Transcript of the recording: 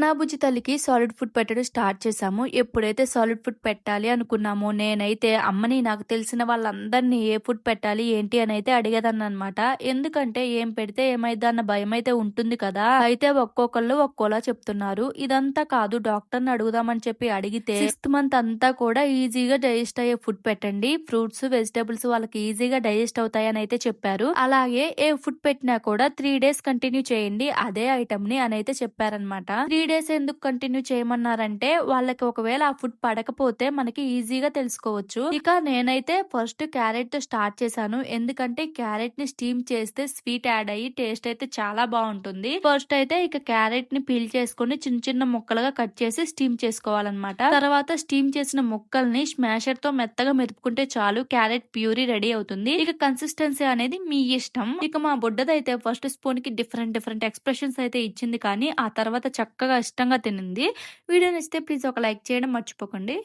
నా బుజ్జి తల్లికి solid food పెట్టడం స్టార్ట్ చేశాము. ఎప్పుడైతే సాలిడ్ ఫుడ్ పెట్టాలి అనుకున్నామో, నేనైతే అమ్మని నాకు తెలిసిన వాళ్ళందరినీ ఏ ఫుడ్ పెట్టాలి ఏంటి అని అయితే అడిగేదాన్ని అనమాట ఎందుకంటే ఏం పెడితే ఏమైద్దా అన్న అయితే ఉంటుంది కదా! అయితే ఒక్కొక్కళ్ళు ఒక్కోలా చెప్తున్నారు. ఇదంతా కాదు డాక్టర్‌ని అడుగుదామని చెప్పి అడిగితే, సిక్స్త్ మంత్ అంతా కూడా ఈజీగా డైజెస్ట్ అయ్యే ఫుడ్ పెట్టండి. ఫ్రూట్స్, వెజిటబుల్స్ వాళ్ళకి ఈజీగా డైజెస్ట్ అవుతాయని అయితే చెప్పారు. అలాగే ఏ ఫుడ్ పెట్టినా కూడా త్రీ డేస్ కంటిన్యూ చేయండి అదే ఐటెమ్‌ని అని అయితే చెప్పారనమాట. త్రీ డేస్ ఎందుకు కంటిన్యూ చేయమన్నారంటే, వాళ్ళకి ఒకవేళ ఆ ఫుడ్ పడకపోతే మనకి ఈజీగా తెలుసుకోవచ్చు. ఇక నేనైతే ఫస్ట్ క్యారెట్తో స్టార్ట్ చేశాను. ఎందుకంటే క్యారెట్ని స్టీమ్ చేస్తే స్వీట్ యాడ్ అయ్యి టేస్ట్ అయితే చాలా బాగుంటుంది ఫస్ట్ అయితే ఇక క్యారెట్ని పీల్ చేసుకొని చిన్న చిన్న ముక్కలుగా కట్ చేసి స్టీమ్ చేసుకోవాలన్నమాట. తర్వాత స్టీమ్ చేసిన ముక్కల్ని స్మాషర్తో మెత్తగా మెరుపుకుంటే చాలు క్యారెట్ ప్యూరీ రెడీ అవుతుంది. ఇక కన్సిస్టెన్సీ అనేది మీ ఇష్టం. ఇక మా బుడ్డదైతే ఫస్ట్ స్పూన్కి డిఫరెంట్ డిఫరెంట్ ఎక్స్‌ప్రెషన్స్ అయితే ఇచ్చింది కానీ, ఆ తర్వాత చక్కగా ఇష్టంగా తినింది. వీడియో నచ్చితే ప్లీజ్ ఒక లైక్ చేయడం మర్చిపోకండి.